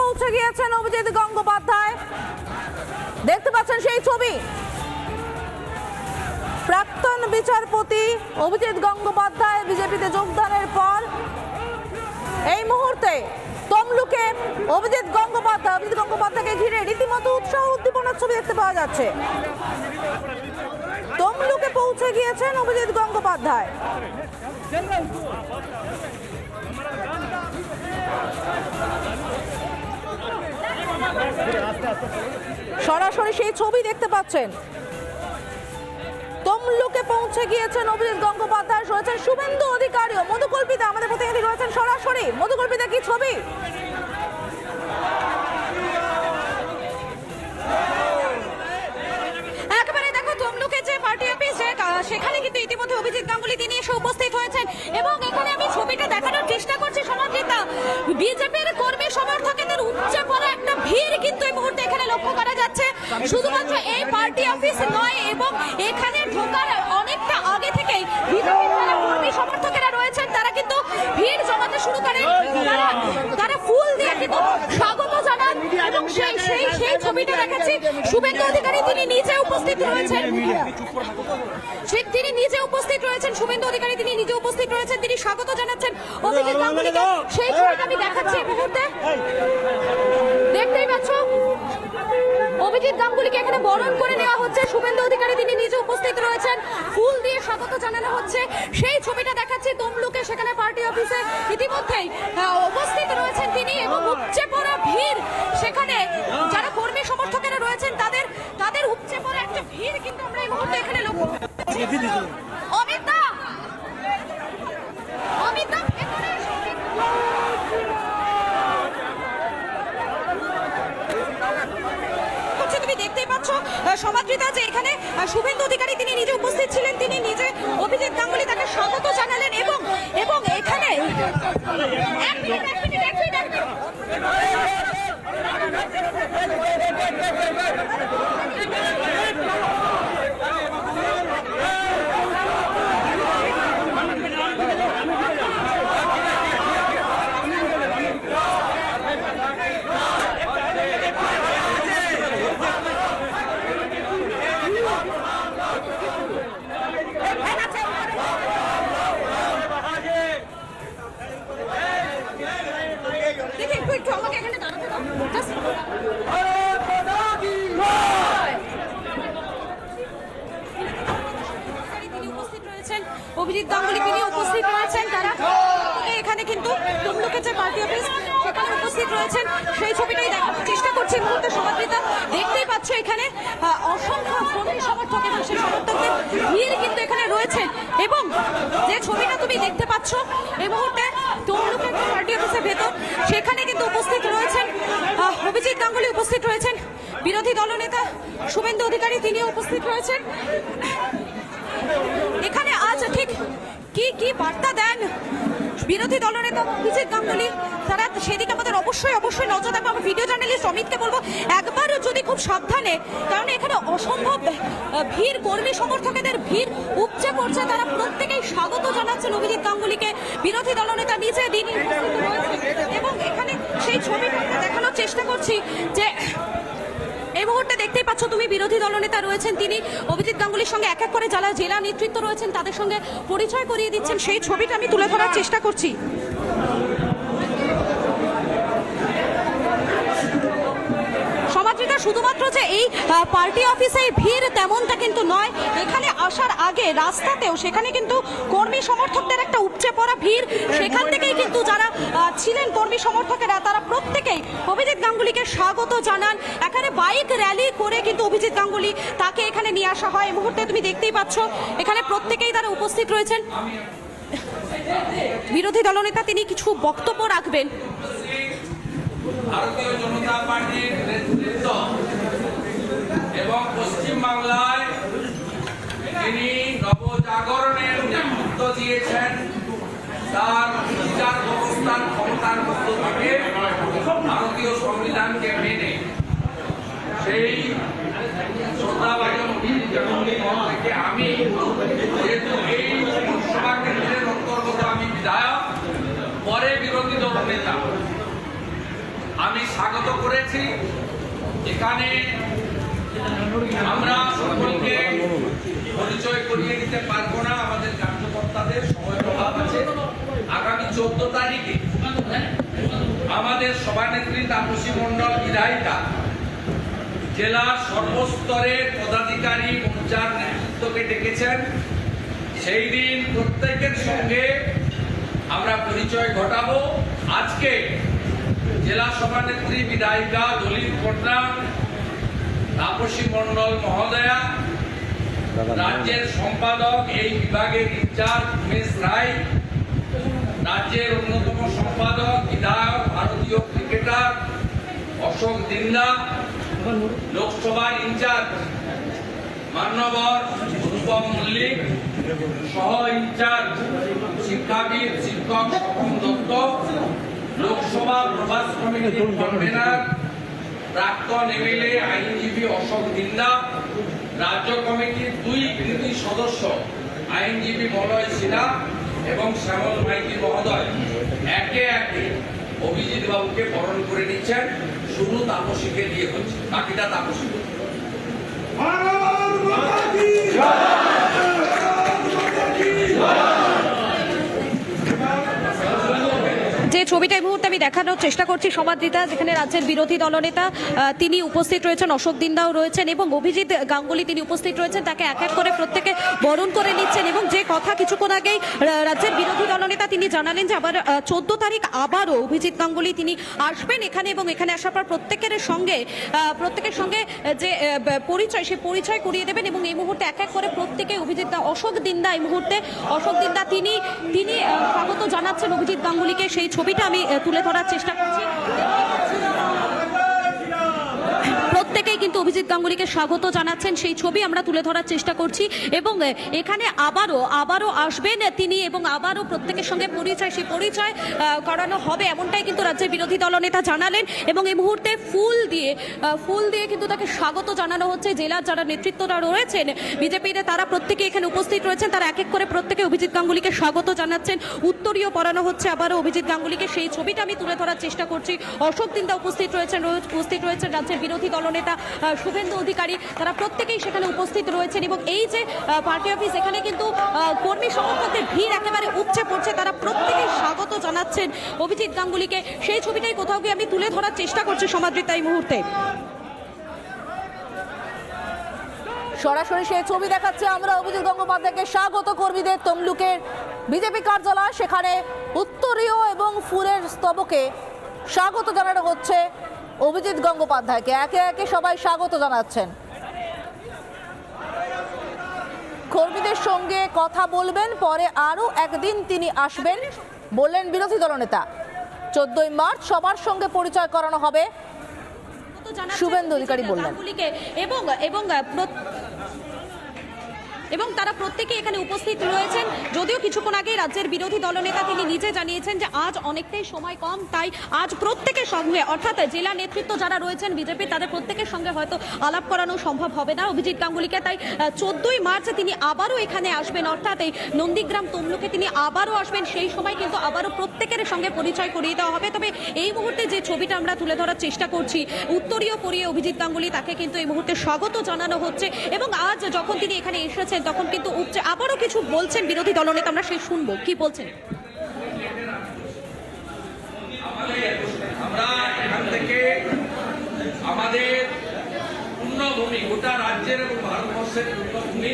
পৌঁছে গিয়েছেন অভিজিৎ গঙ্গোপাধ্যায়। দেখতে পাচ্ছেন সেই ছবি। প্রাক্তন বিচারপতি অভিজিৎ গঙ্গোপাধ্যায় বিজেপিতে যোগদানের পর এই মুহূর্তে তমলুকে অভিজিৎ গঙ্গোপাধ্যায়, অভিজিৎ গঙ্গোপাধ্যায়কে ঘিরে রীতিমতো উৎসাহ উদ্দীপনার ছবি দেখতে পাওয়া যাচ্ছে। তমলুকে পৌঁছে গিয়েছেন অভিজিৎ গঙ্গোপাধ্যায়। সরাসরি সেই ছবি দেখতে পাচ্ছেন। তমলুকে পৌঁছে গিয়েছেন অভিজিৎ গঙ্গোপাধ্যায়, রয়েছেন শুভেন্দু অধিকারীও মধুকল্পিতা আমাদের প্রতিনিধি রয়েছেন সরাসরি। মধুকল্পিতা, কি ছবি? সেখানে কিন্তু ইতিমধ্যে অভিজিৎ গাঙ্গুলি, তিনি এসে উপস্থিত হয়েছেন। এবং এখানে আমি ছবিটা দেখানোর চেষ্টা করছি সমাজিতা বিজেপির কর্মী সমর্থকদের উপচে পড়া একটা ভিড় কিন্তু এই মুহূর্তে এখানে লক্ষ্য করা যাচ্ছে শুধুমাত্র এই পার্টি অফিস নয় এবং এখানে ঢোকার অনেকটা আগে থেকেই বিজেপির সমর্থকেরা রয়েছেন তারা কিন্তু ভিড় জমাতে শুরু করেন। তারা তারা ফুল দিয়ে কিন্তু স্বাগত জানান এবং সেই সেই সেই ছবিটা দেখাচ্ছি শুভেন্দু অধিকারী তিনি নিজে উপস্থিত রয়েছেন। তিনি নিজে উপস্থিত রয়েছেন। শুভেন্দু অধিকারী তিনি নিজে উপস্থিত রয়েছেন তিনি স্বাগত জানাচ্ছেন। অভিজিৎ গাঙ্গুলিকে সেই ছবিটা আমি দেখাচ্ছি এই মুহূর্তে। দেখতেই পাচ্ছ অভিজিৎ গাঙ্গুলিকে এখানে বরণ করে নেওয়া হচ্ছে। শুভেন্দু অধিকারী তিনি নিজে উপস্থিত রয়েছেন। ফুল দিয়ে স্বাগত জানানো হচ্ছে। সেই ছবিটা দেখাচ্ছি তমলুকে, সেখানে পার্টি অফিসে ইতিমধ্যেই উপস্থিত রয়েছেন তিনি এবং উপচে পড়া ভিড় সেখানে। যারা কর্মী সমর্থকেরা রয়েছেন, তাদের তাদের উপচে পড়া একটা ভিড় কিন্তু আমরা এই মুহূর্তে এখানে লক্ষ্য করছি। অমিত দা অমিত দা ভেতরে এসো। হচ্ছে পাচ্ছ। সমাদৃতা যে এখানে শুভেন্দু অধিকারী তিনি নিজে উপস্থিত ছিলেন, তিনি নিজে অভিজিৎ গাঙ্গুলি তাকে স্বাগত জানালেন এবং এবং এখানে এক মিনিট এক মিনিট এক মিনিট এক মিনিট দেখি একটু একটু আমাকে এখানে দাঁড়াতে দাও Just- তিনি উপস্থিত রয়েছেন অভিজিৎ গাঙ্গুলি তিনি উপস্থিত রয়েছেন তারা এখানে কিন্তু তমলুকের যে পার্টি অফিস সেখানে উপস্থিত রয়েছেন। সেই ছবিটাই দেখানোর চেষ্টা করছি। মুহূর্তে সমাদৃতা দেখতেই পাচ্ছ এখানে অসংখ্য কর্মী সমর্থক এবং সেই সমর্থকদের ভিড় কিন্তু এখানে রয়েছে। এবং যে ছবিটা তুমি দেখতে পাচ্ছ, এই মুহূর্তে তমলুকের পার্টি অফিসের ভেতর, সেখানে কিন্তু উপস্থিত রয়েছেন অভিজিৎ গাঙ্গুলি উপস্থিত রয়েছেন, বিরোধী দলনেতা শুভেন্দু অধিকারী তিনিও উপস্থিত রয়েছেন। এখানে আজ ঠিক কি কি বার্তা দেন বিরোধী দলনেতা অভিজিৎ গাঙ্গুলি, তারা সেদিকে আমাদের অবশ্যই অবশ্যই নজর রাখব। আমি ভিডিও জার্নালিস্ট অমিতকে বলব, একবার যদি খুব সাবধানে, কারণ এখানে অসম্ভব ভিড়, কর্মী সমর্থকদের ভিড় উপচে পড়ছে, তারা প্রত্যেকেই স্বাগত জানাচ্ছেন অভিজিৎ গাঙ্গুলিকে। বিরোধী দলনেতা নিজে দিন এবং এখানে সেই ছবিটা দেখানোর চেষ্টা করছি যে এই মুহূর্তে দেখতেই পাচ্ছ তুমি বিরোধী দলনেতা রয়েছেন তিনি। অভিজিৎ গাঙ্গুলির সঙ্গে এক এক করে যারা জেলা নেতৃত্ব রয়েছেন, তাদের সঙ্গে পরিচয় করিয়ে দিচ্ছেন। সেই ছবিটা আমি তুলে ধরার চেষ্টা করছি সমাদৃতা শুধুমাত্র যে এই পার্টি অফিসে ভিড় তেমনটা কিন্তু নয়। এখানে আসার আগে রাস্তাতেও সেখানে কিন্তু কর্মী সমর্থকদের একটা উপচে পড়া ভিড়। সেখান থেকেই কিন্তু যারা ছিলেন কর্মী সমর্থকেরা, তারা প্রত্যেকেই অভিজিৎ গাঙ্গুলিকে স্বাগত জানান। এখানে বাইক র্যালি করে কিন্তু অভিজিৎ গাঙ্গুলি তাকে এখানে নিয়ে আসা হয়। এই মুহূর্তে তুমি দেখতেই পাচ্ছ, এখানে প্রত্যেকেই তারা উপস্থিত রয়েছেন। বিরোধী দলনেতা, তিনি কিছু বক্তব্য রাখবেন। ভারতীয় জনতা পার্টির নেতৃত্ব এবং পশ্চিমবাংলায় তিনি নবজাগরণের নেতৃত্ব দিয়েছেন। তার বিচার ব্যবস্থার ক্ষমতার মধ্য থেকে ভারতীয় সংবিধানকে মেনে। সেই পরে বিরোধী দল আমি স্বাগত করেছি। এখানে আমরা সকলকে পরিচয় করিয়ে দিতে পারব না, আমাদের কার্যকর্তাদের সময় অভাব আছে। আগামী চোদ্দ তারিখে আমাদের সভানেত্রী তাপসী মন্ডল বিধায়িকা জেলার সর্বস্তরের পদাধিকারী মোর্চার নেতৃত্বকে ডেকেছেন। সেই দিন প্রত্যেকের সঙ্গে আমরা পরিচয় ঘটাবো। আজকে জেলা সভানেত্রী বিধায়িকা দলিত কন্যা তাপসী মণ্ডল মহোদয়া রাজ্যের সম্পাদক এই বিভাগের ইনচার্জ উমেশ রায় রাজ্যের অন্যতম সম্পাদক বিধায়ক ভারতীয় ক্রিকেটার অশোক দিন্দা লোকসভা ইনচার্জ মান্যবর রূপম মল্লিক সহ ইনচার্জ শিক্ষাবিদ শিক্ষক স্বপন দত্ত লোকসভা প্রভাস কমিটির কনভেনার, প্রাক্তন এমএলএ, আইনজীবী অশোক দিন্দা রাজ্য কমিটির দুই বিরোধী সদস্য, আইনজীবী মলয় সিনহা এবং শ্যামল মাইতি মহোদয়, একে একে অভিজিৎ বাবুকে বরণ করে নিচ্ছেন। শুধু তাপসীকে দিয়ে হচ্ছে, বাকিটা তাপসী। করবে। যে ছবিটা এই মুহূর্তে আমি দেখানোর চেষ্টা করছি সমাদৃতা যেখানে রাজ্যের বিরোধী দলনেতা তিনি উপস্থিত রয়েছেন, অশোক দিন্দাও রয়েছেন এবং অভিজিৎ গাঙ্গুলি তিনি উপস্থিত রয়েছেন। তাকে এক এক করে প্রত্যেকে বরণ করে নিচ্ছেন এবং যে কথা কিছুক্ষণ আগেই রাজ্যের বিরোধী দলনেতা তিনি জানালেন যে আবার চোদ্দ তারিখ আবারও অভিজিৎ গাঙ্গুলি তিনি আসবেন এখানে এবং এখানে আসার পর প্রত্যেকের সঙ্গে প্রত্যেকের সঙ্গে যে পরিচয়, সে পরিচয় করিয়ে দেবেন এবং এই মুহূর্তে এক এক করে প্রত্যেকে অভিজিৎ দা- অশোক দিন্দা এই মুহূর্তে, অশোক দিন্দা তিনি তিনি স্বাগত জানাচ্ছেন অভিজিৎ গাঙ্গুলিকে। সেই ছবিটা আমি তুলে ধরার চেষ্টা করছি। প্রত্যেকেই কিন্তু অভিজিৎ গাঙ্গুলিকে স্বাগত জানাচ্ছেন। সেই ছবি আমরা তুলে ধরার চেষ্টা করছি এবং এখানে আবারও আবারও আসবেন তিনি এবং আবারও প্রত্যেকের সঙ্গে পরিচয় সেই পরিচয় করানো হবে এমনটাই কিন্তু রাজ্যের বিরোধী দলনেতা জানালেন এবং এই মুহূর্তে ফুল দিয়ে ফুল দিয়ে কিন্তু তাকে স্বাগত জানানো হচ্ছে। জেলার যারা নেতৃত্বরা রয়েছেন, বিজেপির তারা প্রত্যেকে এখানে উপস্থিত রয়েছেন। তারা এক এক করে প্রত্যেকে অভিজিৎ গাঙ্গুলিকে স্বাগত জানাচ্ছেন। উত্তরীয় পড়ানো হচ্ছে আবারও অভিজিৎ গাঙ্গুলিকে। সেই ছবিটা আমি তুলে ধরার চেষ্টা করছি। অশোক দিন্দা উপস্থিত রয়েছেন উপস্থিত রয়েছেন রাজ্যের বিরোধী দলনেতা আহ, শুভেন্দু অধিকারী তারা প্রত্যেকেই সেখানে উপস্থিত রয়েছেন এবং এই যে পার্টি অফিস এখানে কিন্তু কর্মী সমর্থকদের ভিড় একেবারে উপচে পড়ছে তারা প্রত্যেকেই স্বাগত জানাচ্ছেন অভিজিৎ গাঙ্গুলিকে। সেই ছবিটাই কোথাও গিয়ে আমি তুলে ধরার চেষ্টা করছি সমাদৃতা এই মুহূর্তে। সরাসরি সেই ছবি দেখাচ্ছে আমরা অভিজিৎ গঙ্গোপাধ্যায়কে স্বাগত কর্মীদের তমলুকের বিজেপি কার্যালয় সেখানে উত্তরীয় এবং ফুলের স্তবকে স্বাগত জানানো হচ্ছে। অভিজিৎ গঙ্গোপাধ্যায়কে একে একে সবাই স্বাগত জানাচ্ছেন। কর্মীদের সঙ্গে কথা বলবেন পরে আরও একদিন তিনি আসবেন বললেন বিরোধী দলনেতা। চোদ্দই মার্চ সবার সঙ্গে পরিচয় করানো হবে। শুভেন্দু অধিকারী বললেন। এবং এবং এবং তারা প্রত্যেকে এখানে উপস্থিত রয়েছেন। যদিও কিছুক্ষণ আগে রাজ্যের বিরোধী দলনেতা তিনি নিজে জানিয়েছেন যে আজ অনেকটাই সময় কম, তাই আজ প্রত্যেকের সঙ্গে, অর্থাৎ জেলা নেতৃত্ব যারা রয়েছেন বিজেপি, তাদের প্রত্যেকের সঙ্গে হয়তো আলাপ করানো সম্ভব হবে না অভিজিৎ গাঙ্গুলিকে। তাই চোদ্দই মার্চ তিনি আবারও এখানে আসবেন, অর্থাৎ এই নন্দীগ্রাম তমলুকে তিনি আবারও আসবেন। সেই সময় কিন্তু আবারও প্রত্যেকের সঙ্গে পরিচয় করিয়ে দেওয়া হবে। তবে এই মুহূর্তে যে ছবিটা আমরা তুলে ধরার চেষ্টা করছি, উত্তরীয় পরিয়ে অভিজিৎ গাঙ্গুলি তাকে কিন্তু এই মুহূর্তে স্বাগত জানানো হচ্ছে। এবং আজ যখন তিনি এখানে এসেছেন তখন কিন্তু উপচে আবারও কিছু বলছেন বিরোধী দলনেতা, আমরা সেই শুনব। কি বলছেন? আমরা এখান থেকে আমাদের পূর্ণভূমি, গোটা রাজ্যের এবং ভারতবর্ষের পূর্ণভূমি,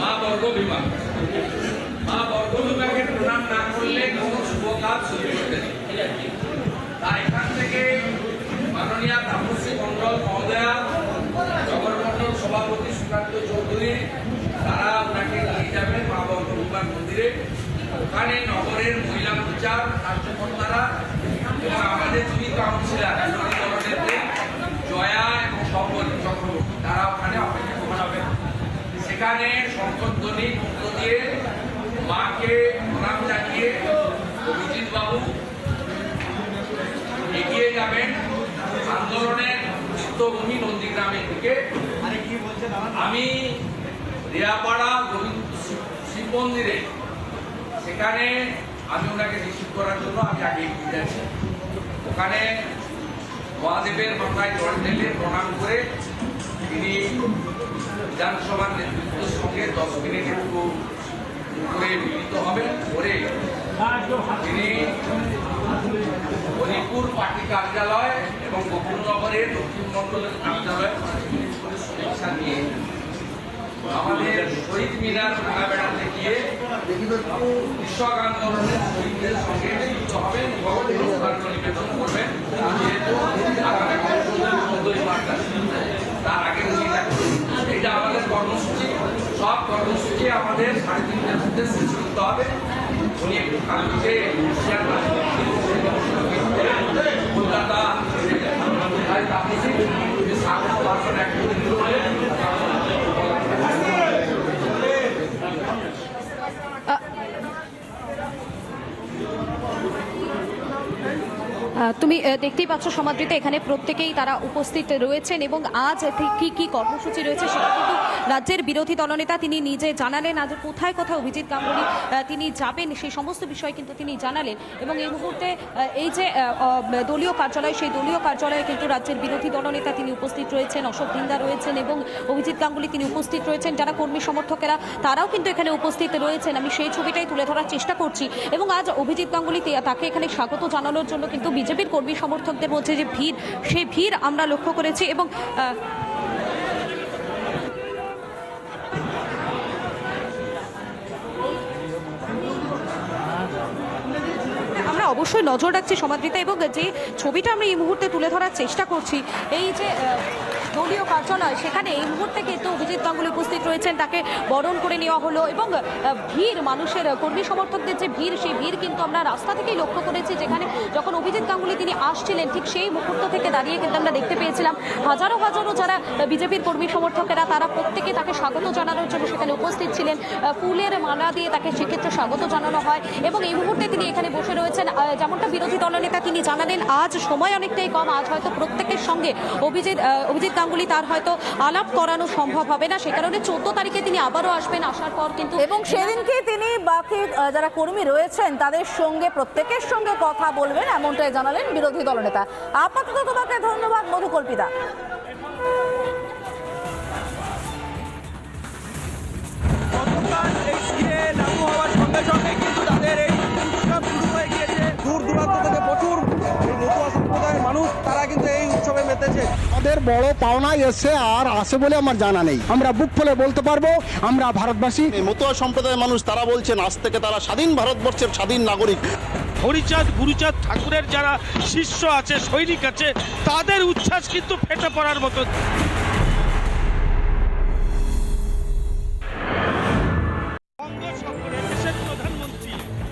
মা বর্গ বিভাগ মা বর্গ বিভাগের প্রণাম না করলে কোনো শুভ কাজ শুরু করতে নেই। তাই এখান থেকে মাননীয় তাপসী মন্ডল মহোদয়া জগন্মন্ডল সভাপতি সুকান্ত চৌধুরী তারা ওনাকে নিয়ে যাবেন মা বর্গ বিভাগ মন্দিরে ওখানে নগরের মহিলা প্রচার কার্যকর্তারা এবং আমাদের দুই কাউন্সিলার জয়া এবং সবল চক্রবর্তী তারা ওখানে অপেক্ষা করাবে সেখানে সংশোধনী মন্ত্র দিয়ে মাকে প্রণাম জানিয়ে অভিজিৎ বাবু এগিয়ে যাবেন আন্দোলনের চিত্তভূমি নন্দীগ্রামের দিকে আমি রিয়াপাড়া গোবিন্দ শিব মন্দিরে সেখানে আমি ওনাকে রিসিভ করার জন্য আমি আগে যাচ্ছি। ওখানে মহাদেবের মাথায় জল ঢেলে প্রণাম করে তিনি বিধানসভার নেতৃত্বের সঙ্গে দশ মিনিট একটু করে মিলিত হবেন। করে তিনি হরিপুর পার্টি কার্যালয় এবং গোকুলনগরের দক্ষিণ মন্ডলের কার্যালয় শুভেচ্ছা নিয়ে আমাদের শহীদ মিনার ভাঙা বেড়াতে গিয়ে কৃষক আন্দোলনের শহীদদের সঙ্গে যুক্ত হবেন নিবেদন করবেন। যেহেতু চোদ্দই তার আগে এটা আমাদের কর্মসূচি। সব কর্মসূচি আমাদের সাড়ে তিনটের মধ্যে শেষ করতে হবে। উনি একটু কালকে কলকাতা এক মিনিট করে আহ, তুমি দেখতেই পাচ্ছ সমাদৃতে, এখানে প্রত্যেকেই তারা উপস্থিত রয়েছেন এবং আজ কি কি কর্মসূচি রয়েছে সেটা কিন্তু রাজ্যের বিরোধী দলনেতা তিনি নিজে জানালেন। আজ কোথায় কোথায় অভিজিৎ গাঙ্গুলি তিনি যাবেন, সেই সমস্ত বিষয় কিন্তু তিনি জানালেন। এবং এই মুহূর্তে এই যে দলীয় কার্যালয়, সেই দলীয় কার্যালয়ে কিন্তু রাজ্যের বিরোধী দলনেতা তিনি উপস্থিত রয়েছেন, অশোক দিন্দা রয়েছেন এবং অভিজিৎ গাঙ্গুলি তিনি উপস্থিত রয়েছেন। যারা কর্মী সমর্থকেরা, তারাও কিন্তু এখানে উপস্থিত রয়েছেন। আমি সেই ছবিটাই তুলে ধরার চেষ্টা করছি। এবং আজ অভিজিৎ গাঙ্গুলি তাকে এখানে স্বাগত জানানোর জন্য কিন্তু বিজেপির কর্মী সমর্থকদের মধ্যে যে ভিড় সেই ভিড় আমরা লক্ষ্য করেছি এবং আমরা অবশ্যই নজর রাখছি সমাদৃতা এবং যে ছবিটা আমরা এই মুহূর্তে তুলে ধরার চেষ্টা করছি, এই যে দলীয় কার্যালয়। সেখানে এই মুহূর্তে কিন্তু অভিজিৎ গাঙ্গুলি উপস্থিত রয়েছেন। তাকে বরণ করে নেওয়া হলো এবং ভিড়, মানুষের কর্মী সমর্থকদের যে ভিড়, সেই ভিড় কিন্তু আমরা রাস্তা থেকেই লক্ষ্য করেছি, যেখানে যখন অভিজিৎ গাঙ্গুলি তিনি আসছিলেন, ঠিক সেই মুহূর্ত থেকে দাঁড়িয়ে কিন্তু আমরা দেখতে পেয়েছিলাম। হাজারো হাজারো যারা বিজেপির কর্মী সমর্থকেরা, তারা প্রত্যেকে তাকে স্বাগত জানানোর জন্য সেখানে উপস্থিত ছিলেন। ফুলের মালা দিয়ে তাকে সেক্ষেত্রে স্বাগত জানানো হয় এবং এই মুহূর্তে তিনি এখানে বসে রয়েছেন। যেমনটা বিরোধী দলনেতা তিনি জানালেন, আজ সময় অনেকটাই কম, আজ হয়তো প্রত্যেকের সঙ্গে অভিজিৎ অভিজিৎ গাঙ্গুলি তার হয়তো আলাপ করানো সম্ভব হবে না। সে কারণে চোদ্দ তারিখে তিনি আবারও আসবেন আসার পর কিন্তু এবং সেদিনকে তিনি বাকি যারা কর্মী রয়েছেন তাদের সঙ্গে প্রত্যেকের সঙ্গে কথা বলবেন এমনটাই জানালেন বিরোধী দলনেতা। আপাতত তোমাকে ধন্যবাদ মধুকল্পিতা। দূর দূরান্ত থেকে প্রচুর মতুয়া সম্প্রদায়ের মানুষ তারা কিন্তু এই উৎসবে আমাদের বড় পাওনায় এসে আর আসে বলে আমার জানা নেই। আমরা বুক ফুলে বলতে পারব আমরা ভারতবাসী। মতুয়া সম্প্রদায়ের মানুষ তারা বলছেন আজ থেকে তারা স্বাধীন ভারতবর্ষের স্বাধীন নাগরিক। হরিচাঁদ গুরুচাঁদ ঠাকুরের যারা শিষ্য আছে সৈনিক আছে তাদের উচ্ছ্বাস কিন্তু ফেটে পড়ার মতো।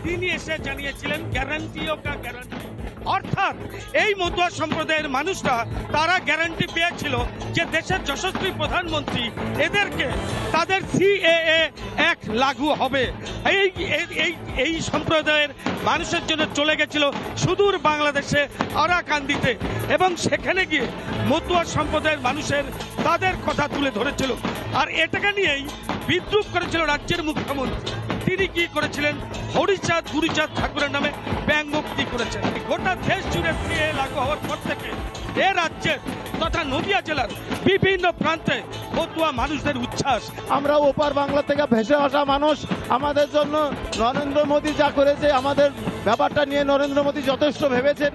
তিনি এসে জানিয়েছিলেন গ্যারান্টি ও কা গ্যারান্টি অর্থাৎ এই মতুয়া সম্প্রদায়ের মানুষরা তারা গ্যারান্টি পেয়েছিল যে দেশের যশস্বী প্রধানমন্ত্রী এদেরকে তাদের সিএএ এক লাগু হবে। এই, এই- এই সম্প্রদায়ের মানুষের জন্য চলে গেছিল সুদূর বাংলাদেশে আরাকান্দিতে এবং সেখানে গিয়ে মতুয়া সম্প্রদায়ের মানুষের তাদের কথা তুলে ধরেছিল। আর এটাকে নিয়েই বিদ্রুপ করেছিল রাজ্যের মুখ্যমন্ত্রী। তিনি কি করেছিলেন? হরিচাঁদ গুরুচাঁদ ঠাকুরের নামে ব্যঙ্গোক্তি করেছেন। গোটা দেশ জুড়ে সিএ লাগু হওয়ার পর থেকে এ রাজ্যের তথা নদিয়া জেলার বিভিন্ন প্রান্তে মতুয়া মানুষদের উচ্ছ্বাস। আমরা ওপার বাংলা থেকে ভেসে আসা মানুষ আমাদের জন্য নরেন্দ্র মোদী যা করেছে আমাদের ব্যাপারটা নিয়ে নরেন্দ্র মোদী যথেষ্ট ভেবেছেন।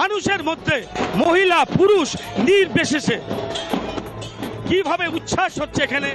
মানুষের মধ্যে মহিলা পুরুষ নির্বিশেষে কীভাবে উচ্ছ্বাস হচ্ছে এখানে?